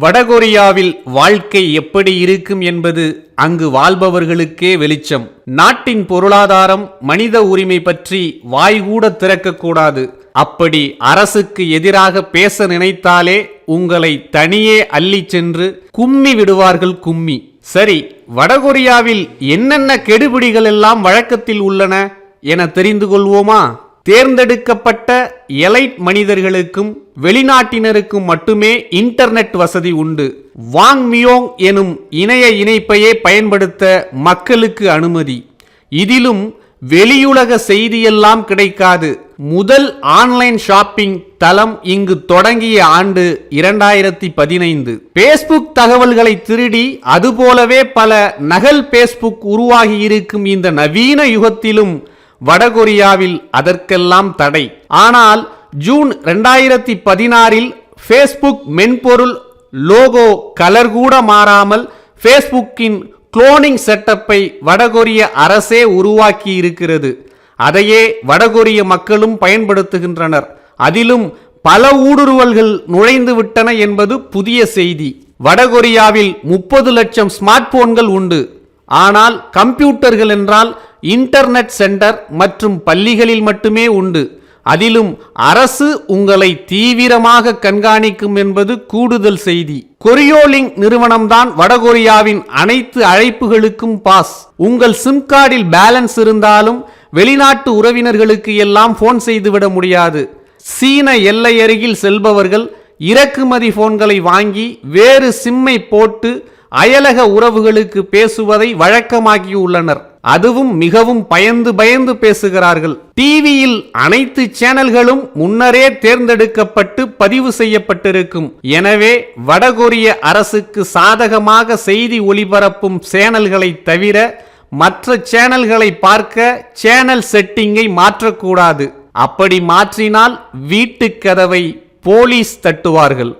வடகொரியாவில் வாழ்க்கை எப்படி இருக்கும் என்பது அங்கு வாழ்பவர்களுக்கே வெளிச்சம். நாட்டின் பொருளாதாரம் மனித உரிமை பற்றி வாய்கூட திறக்கக்கூடாது. அப்படி அரசுக்கு எதிராக பேச நினைத்தாலே உங்களை தனியே அள்ளிச் சென்று கும்மி விடுவார்கள் கும்மி. சரி வடகொரியாவில் என்னென்ன கெடுபிடிகள் எல்லாம் வழக்கத்தில் உள்ளன என தெரிந்து கொள்வோமா? தேர்ந்தெடுக்கப்பட்ட எலைட் மனிதர்களுக்கும் வெளிநாட்டினருக்கும் மட்டுமே இன்டர்நெட் வசதி உண்டு. வாங் மியோங் எனும் இணைய இணைப்பையே பயன்படுத்த மக்களுக்கு அனுமதி. இதிலும் வெளியுலக செய்தியெல்லாம் கிடைக்காது. முதல் ஆன்லைன் ஷாப்பிங் தளம் இங்கு தொடங்கிய ஆண்டு இரண்டாயிரத்தி பதினைந்து. பேஸ்புக் தகவல்களை திருடி அதுபோலவே பல நகல் பேஸ்புக் உருவாகி இருக்கும் இந்த நவீன யுகத்திலும் வடகொரியாவில் அதற்கெல்லாம் தடை. ஆனால் ஜூன் ரெண்டாயிரத்தி பதினாறில் ஃபேஸ்புக் மென்பொருள் லோகோ கலர் கூட மாறாமல் ஃபேஸ்புக்கின் குளோனிங் செட்டப்பை வடகொரிய அரசே உருவாக்கி இருக்கிறது அதையே வடகொரிய மக்களும் பயன்படுத்துகின்றனர். அதிலும் பல ஊடுருவல்கள் நுழைந்து விட்டன என்பது புதிய செய்தி. வடகொரியாவில் முப்பது லட்சம் ஸ்மார்ட் போன்கள் உண்டு. ஆனால் கம்ப்யூட்டர்கள் என்றால் இன்டர்நெட் சென்டர் மற்றும் பள்ளிகளில் மட்டுமே உண்டு. அதிலும் அரசு உங்களை தீவிரமாக கண்காணிக்கும் என்பது கூடுதல் செய்தி. கொரியோலிங் நிறுவனம்தான் வடகொரியாவின் அனைத்து அழைப்புகளுக்கும் பாஸ். உங்கள் சிம் கார்டில் பேலன்ஸ் இருந்தாலும் வெளிநாட்டு உறவினர்களுக்கு எல்லாம் போன் செய்துவிட முடியாது. சீன எல்லை அருகில் செல்பவர்கள் இறக்குமதி போன்களை வாங்கி வேறு சிம்மை போட்டு அயலக உறவுகளுக்கு பேசுவதை வழக்கமாக்கியுள்ளனர். அதுவும் மிகவும் பயந்து பயந்து பேசுகிறார்கள். டிவியில் அனைத்து சேனல்களும் முன்னரே தேர்ந்தெடுக்கப்பட்டு பதிவு செய்யப்பட்டிருக்கும். எனவே வடகொரிய அரசுக்கு சாதகமாக செய்தி ஒளிபரப்பும் சேனல்களை தவிர மற்ற சேனல்களை பார்க்க சேனல் செட்டிங்கை மாற்றக்கூடாது. அப்படி மாற்றினால் வீட்டுக் கதவை போலீஸ் தட்டுவார்கள்.